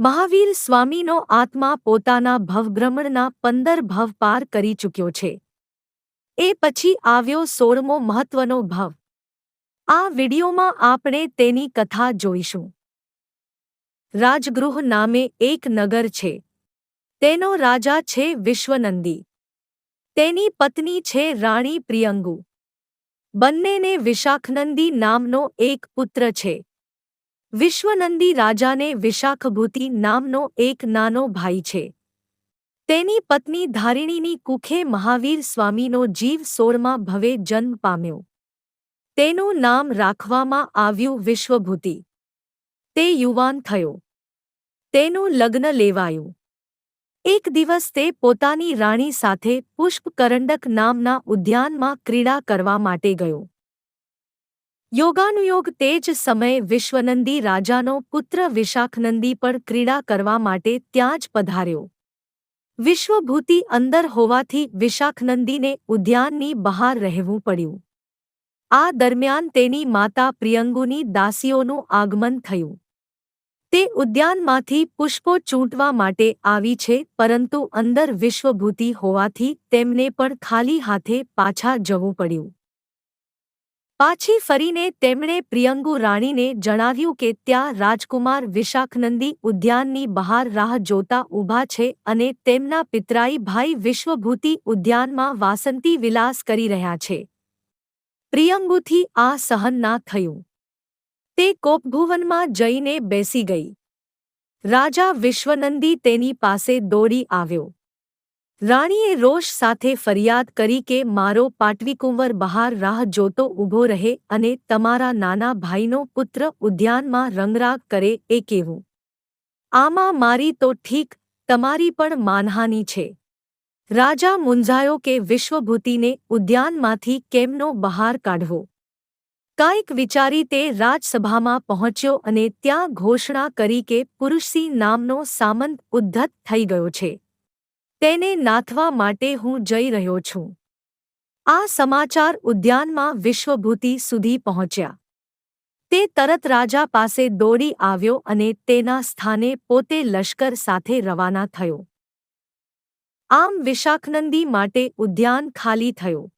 મહાવીર સ્વામીનો આત્મા પોતાના ભવભ્રમણના પંદર ભવ પાર કરી ચૂક્યો છે. એ પછી આવ્યો સોળમો મહત્વનો ભવ. આ વિડીયોમાં આપણે તેની કથા જોઈશું. રાજગૃહ નામે એક નગર છે. તેનો રાજા છે વિશ્વનંદી. તેની પત્ની છે રાણી પ્રિયંગુ. બંનેને વિશાખનંદી નામનો એક પુત્ર છે. વિશ્વનંદી રાજાને વિશાખભૂતિ નામનો એક નાનો ભાઈ છે. તેની પત્ની ધારિણીની કુખે મહાવીર સ્વામીનો જીવ સોળમાં ભવે જન્મ પામ્યો. તેનું નામ રાખવામાં આવ્યું વિશ્વભૂતિ. તે યુવાન થયો. તેનું લગ્ન લેવાયું. એક દિવસ તે પોતાની રાણી સાથે પુષ્પકરંડક નામના ઉદ્યાનમાં ક્રીડા કરવા માટે ગયો. યોગાનુયોગ તે જ સમયે વિશ્વનંદી રાજાનો પુત્ર વિશાખનંદી પણ ક્રીડા કરવા માટે ત્યાં જ પધાર્યો. વિશ્વભૂતિ અંદર હોવાથી વિશાખનંદીને ઉદ્યાનની બહાર રહેવું પડ્યું. આ દરમિયાન તેની માતા પ્રિયંગુની દાસીઓનું આગમન થયું. તે ઉદ્યાનમાંથી પુષ્પો ચૂંટવા માટે આવી છે, પરંતુ અંદર વિશ્વભૂતિ હોવાથી તેમને પણ ખાલી હાથે પાછા જવું પડ્યું. પાછી ફરીને તેમણે પ્રિયંગુ રાણીને જણાવ્યું કે ત્યાં રાજકુમાર વિશાખનંદી ઉદ્યાનની બહાર રાહ જોતા ઊભા છે અને તેમના પિતરાઈ ભાઈ વિશ્વભૂતિ ઉદ્યાનમાં વાસંતી વિલાસ કરી રહ્યા છે. પ્રિયંગુથી આ સહન ના થયું. તે કોપભુવનમાં જઈને બેસી ગઈ. રાજા વિશ્વનંદી તેની પાસે દોડી આવ્યો. રાણીએ રોષ સાથે ફરિયાદ કરી કે મારો પાટવીકુંવર બહાર રાહ જોતો ઊભો રહે અને તમારા નાના ભાઈનો પુત્ર ઉદ્યાનમાં રંગરાગ કરે એ કેવું આમાં મારી તો ઠીક, તમારી પણ માનહાની છે. રાજા મૂંઝાયો કે વિશ્વભૂતિને ઉદ્યાનમાંથી કેમનો બહાર કાઢવો? કાંઈક વિચારી તે રાજસભામાં પહોંચ્યો અને ત્યાં ઘોષણા કરી કે પુરુષસિંહ નામનો સામંત ઉદ્ધત થઈ ગયો છે. તેને નાથવા માટે હું જઈ રહ્યો છું. આ સમાચાર ઉદ્યાનમાં વિશ્વભૂતિ સુધી પહોંચ્યા. તે તરત રાજા પાસે દોડી આવ્યો અને તેના સ્થાને પોતે લશ્કર સાથે રવાના થયો. આમ વિશાખનંદી માટે ઉદ્યાન ખાલી થયો.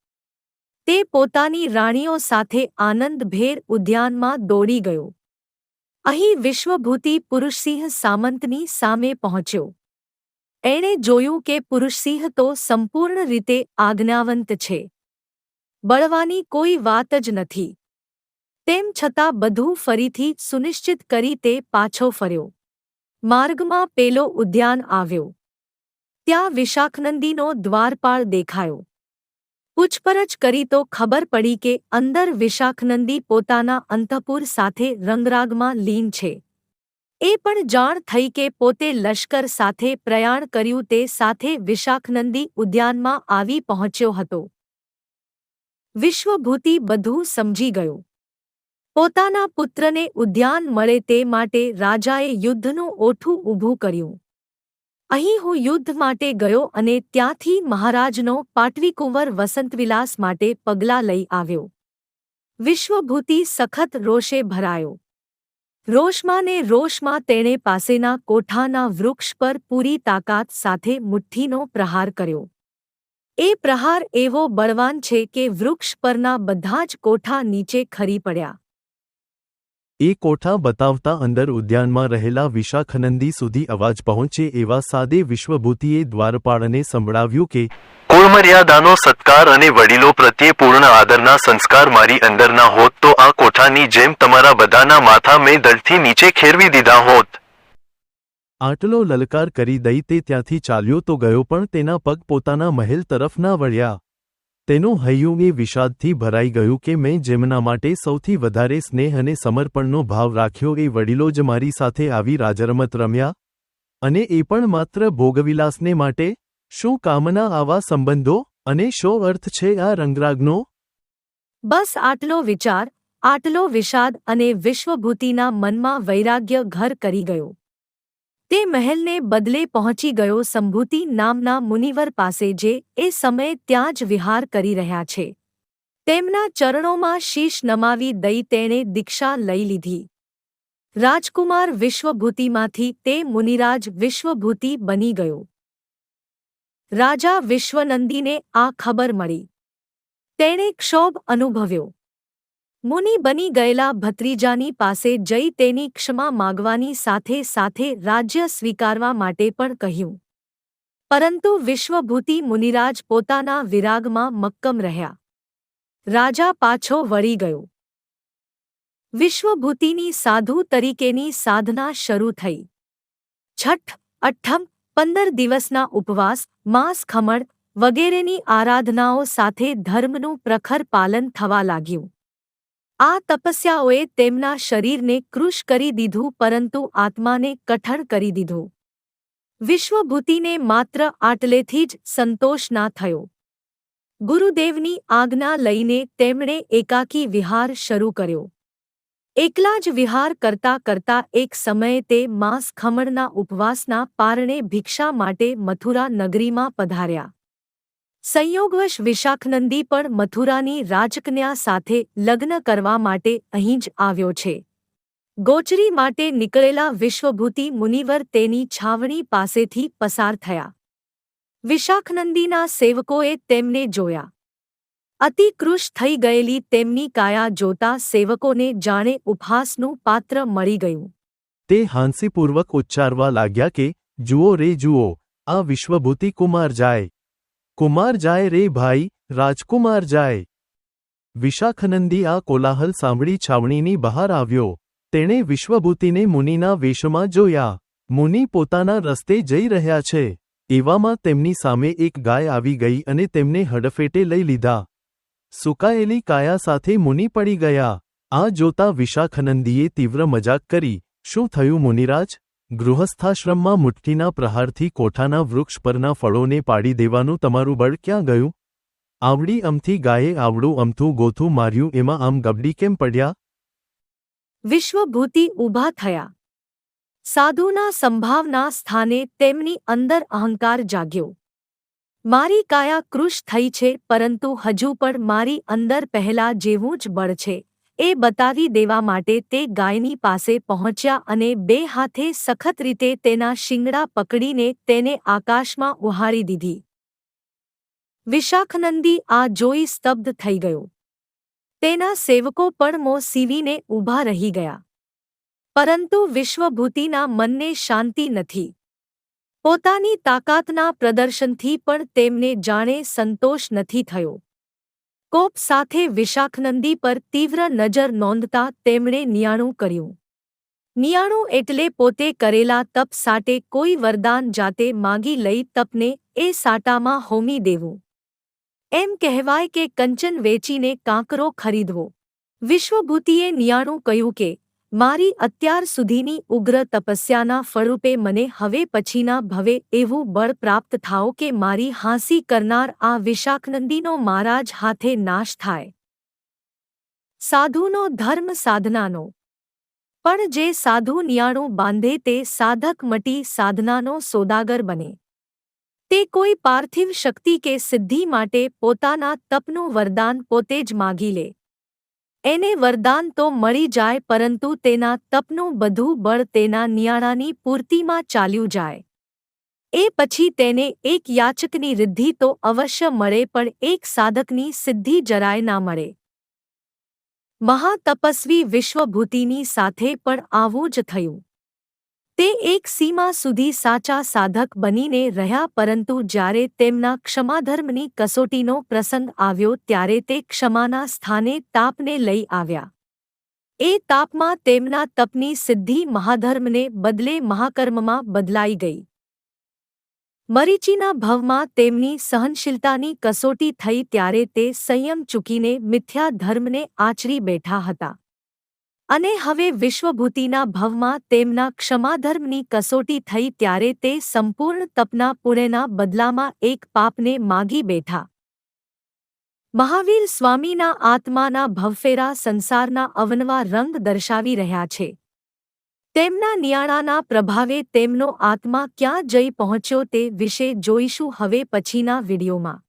તે પોતાની રાણીઓ સાથે આનંદભેર ઉદ્યાનમાં દોડી ગયો. અહીં વિશ્વભૂતિ પુરુષસિંહ સામંતની સામે પહોંચ્યો. એણે જોયું કે પુરુષસિંહ તો સંપૂર્ણ રીતે આજ્ઞાવંત છે. બળવાની કોઈ વાત જ નથી. તેમ છતાં બધું ફરીથી સુનિશ્ચિત કરી તે પાછો ફર્યો. માર્ગમાં પેલો ઉદ્યાન આવ્યો. ત્યાં વિશાખનંદીનો દ્વારપાળ દેખાયો. પૂછપરછ કરી તો ખબર પડી કે અંદર વિશાખનંદી પોતાના અંતપુર સાથે રંગરાગમાં લીન છે. એ પણ જાણ થઈ કે પોતે લશ્કર સાથે પ્રયાણ કર્યું તે સાથે વિશાખનંદી ઉદ્યાનમાં આવી પહોંચ્યો હતો. વિશ્વભૂતિ બધું સમજી ગયો. પોતાના પુત્રને ઉદ્યાન મળે તે માટે રાજાએ યુદ્ધનું ઓઠું ઊભું કર્યું. અહીં હું યુદ્ધ માટે ગયો અને ત્યાંથી મહારાજનો પાટવીકુંવર વસંતવિલાસ માટે પગલાં લઈ આવ્યો. વિશ્વભૂતિ સખત રોષે ભરાયો. રોષમાં ને રોષમાં તેણે પાસેના કોઠાના વૃક્ષ પર પૂરી તાકાત સાથે મુઠ્ઠીનો પ્રહાર કર્યો. એ પ્રહાર એવો બળવાન છે કે વૃક્ષ પરના બધા જ કોઠા નીચે ખરી પડ્યા. એ કોઠા બતાવતા અંદર ઉદ્યાનમાં રહેલા વિશાખનંદી સુધી અવાજ પહોંચે એવા સાદે વિશ્વભૂતિએ દ્વારપાળને સંભળાવ્યું કે કુળમર્યાદાનો સત્કાર અને વડીલો પ્રત્યે પૂર્ણ આદરના સંસ્કાર મારી અંદરના હોત તો આ કોઠાની જેમ તમારા બધાના માથા મેં દળથી નીચે ખેરવી દીધા હોત. આટલો લલકાર કરી દઈ તે ત્યાંથી ચાલ્યો તો ગયો પણ તેના પગ પોતાના મહેલ તરફ ના વળ્યા. તેનું હૈયું એ વિષાદથી ભરાઈ ગયું કે મેં જેમના માટે સૌથી વધારે સ્નેહ અને સમર્પણનો ભાવ રાખ્યો એ વડીલો જ મારી સાથે આવી રાજરમત રમ્યા. અને એ પણ માત્ર ભોગવિલાસને માટે? શું કામના આવા સંબંધો અને શો અર્થ છે આ રંગરાગનો? બસ આટલો વિચાર, આટલો વિષાદ અને વિશ્વભૂતિના મનમાં વૈરાગ્ય ઘર કરી ગયો. તે મહેલને બદલે પહોંચી ગયો સંભૂતિ નામના મુનિવર પાસે જે એ સમયે ત્યાં જ વિહાર કરી રહ્યા છે. તેમના ચરણોમાં શીશ નમાવી દઈ તેણે દીક્ષા લઈ લીધી. રાજકુમાર વિશ્વભૂતિમાંથી તે મુનિરાજ વિશ્વભૂતિ બની ગયો. રાજા વિશ્વનંદીને આ ખબર મળી. તેણે ક્ષોભ અનુભવ્યો. મુનિ બની ગયેલા ભત્રીજાની પાસે જઈ તેની ક્ષમા માગવાની સાથે સાથે રાજ્ય સ્વીકારવા માટે પણ કહ્યું. પરંતુ વિશ્વભૂતિ મુનિરાજ પોતાના વિરાગમાં મક્કમ રહ્યા. રાજા પાછો વળી ગયો. વિશ્વભૂતિની સાધુ તરીકેની સાધના શરૂ થઈ. છઠ, અઠ્ઠમ પંદર દિવસના ઉપવાસ, માંસ ખમણ વગેરેની આરાધનાઓ સાથે ધર્મનું પ્રખર પાલન થવા લાગ્યું. આ તપસ્યાઓએ તેમના શરીરને કૃશ કરી દીધું પરંતુ આત્માને કઠણ કરી દીધું. વિશ્વભૂતિને માત્ર આટલેથી જ સંતોષ ના થયો. ગુરુદેવની આજ્ઞા લઈને તેમણે એકાકી વિહાર શરૂ કર્યો. એકલા જ વિહાર કરતા કરતા એક સમયે તે માંસ ખમણના ઉપવાસના પારણે ભિક્ષા માટે મથુરા નગરીમાં પધાર્યા. સંયોગવશ વિશાખનંદી પણ મથુરાની રાજકન્યા સાથે લગ્ન કરવા માટે અહીં જ આવ્યો છે. ગોચરી માટે નીકળેલા વિશ્વભૂતિ મુનિવર તેની છાવણી પાસેથી પસાર થયા. વિશાખનંદીના સેવકોએ તેમને જોયા. અતિ કૃશ થઈ ગયેલી તેમની કાયા જોતા સેવકોને જાણે ઉપહાસનું પાત્ર મળી ગયું. તે હાંસીપૂર્વક ઉચ્ચારવા લાગ્યા કે, જુઓ રે, જુઓ, આ વિશ્વભૂતિ કુમાર જાય. કુમાર જાય રે ભાઈ, રાજકુમાર જાય. વિશાખનંદી આ કોલાહલ સાંભળી છાવણીની બહાર આવ્યો. તેણે વિશ્વભૂતિને મુનિના વેશમાં જોયા. મુનિ પોતાના રસ્તે જઈ રહ્યા છે. એવામાં તેમની સામે એક ગાય આવી ગઈ અને તેમને હડફેટે લઈ લીધા. સુકાયેલી કાયા સાથે મુનિ પડી ગયા. આ જોતા વિશાખનંદીએ તીવ્ર મજાક કરી, શું થયું મુનિરાજ? ગૃહસ્થાશ્રમમાં મુઠ્ઠીના પ્રહારથી કોઠાના વૃક્ષ પરના ફળોને પાડી દેવાનું તમારું બળ ક્યાં ગયું? આવડી અમથી ગાયે આવડું અમથું ગોથું માર્યું એમાં આમ ગબડી કેમ પડ્યા? વિશ્વભૂતિ ઊભા થયા. સાધુના સંભાવના સ્થાને તેમની અંદર અહંકાર જાગ્યો. મારી કાયા કૃશ થઈ છે, પરંતુ હજુ પણ મારી અંદર પહેલા જેવું જ બળ છે. એ બતાવી દેવા માટે તે ગાયની પાસે પહોંચ્યા અને બે હાથે સખત રીતે તેના શિંગડા પકડીને તેને આકાશમાં ઉહાળી દીધી. વિશાખનંદી આ જોઈ સ્તબ્ધ થઈ ગયો. તેના સેવકો પણ મો સીવીને ઊભા રહી ગયા. પરંતુ વિશ્વભૂતિના મનને શાંતિ નથી. પોતાની તાકાતના પ્રદર્શનથી પણ તેમને જાણે સંતોષ નથી થયો. કોપ સાથે વિશાખનંદી પર તીવ્ર નજર નોંધતા તેમણે નિયાણું કર્યું. નિયાણું એટલે પોતે કરેલા તપ સાટે કોઈ વરદાન જાતે માગી લઈ તપને એ સાટામાં હોમી દેવું. એમ કહેવાય કે કંચન વેચીને કાંકરો ખરીદવો. વિશ્વભૂતિએ નિયાણું કહ્યું કે મારી અત્યાર સુધીની ઉગ્ર તપસ્યાના ફળરૂપે મને હવે પછીના ભવે એવું બળ પ્રાપ્ત થાઓ કે મારી હાંસી કરનાર આ વિશાખનંદીનો મહારાજ હાથે નાશ થાય. સાધુનો ધર્મ સાધનાનો. પણ જે સાધુ નિયાણું બાંધે તે સાધક મટી સાધનાનો સોદાગર બને. તે કોઈ પાર્થિવ શક્તિ કે સિદ્ધિ માટે પોતાના તપનું વરદાન પોતે જ માગી લે. એને વરદાન તો મળી જાય, પરંતુ તેના તપનું બધું બળ તેના નિયાણાની પૂર્તિમાં ચાલ્યું જાય. એ પછી તેને એક યાચકની રિદ્ધિ તો અવશ્ય મળે, પણ એક સાધકની સિદ્ધિ જરાય ના મળે. મહાતપસ્વી વિશ્વભૂતિની સાથે પણ આવું જ થયું. તે એક સીમા સુધી સાચા સાધક બનીને રહ્યા પરંતુ જ્યારે તેમના ક્ષમાધર્મની કસોટીનો પ્રસંગ આવ્યો ત્યારે તે ક્ષમાના સ્થાને તાપને લઈ આવ્યા. એ તાપમાં તેમના તપની સિદ્ધિ મહાધર્મને બદલે મહાકર્મમાં બદલાઈ ગઈ. મરીચીના ભવમાં તેમની સહનશીલતાની કસોટી થઈ ત્યારે તે સંયમ ચૂકીને મિથ્યા ધર્મને આચરી બેઠા હતા. અને હવે વિશ્વભૂતિના ભવમાં તેમના ક્ષમાધર્મની કસોટી થઈ ત્યારે તે સંપૂર્ણ તપના પુણ્યના બદલામાં એક પાપને માગી બેઠા. મહાવીર સ્વામીના આત્માના ભવફેરા સંસારના અવનવા રંગ દર્શાવી રહ્યા છે. તેમના નિયાણાના પ્રભાવે તેમનો આત્મા ક્યાં જઈ પહોંચ્યો તે વિશે જોઈશું હવે પછીના વિડીયોમાં.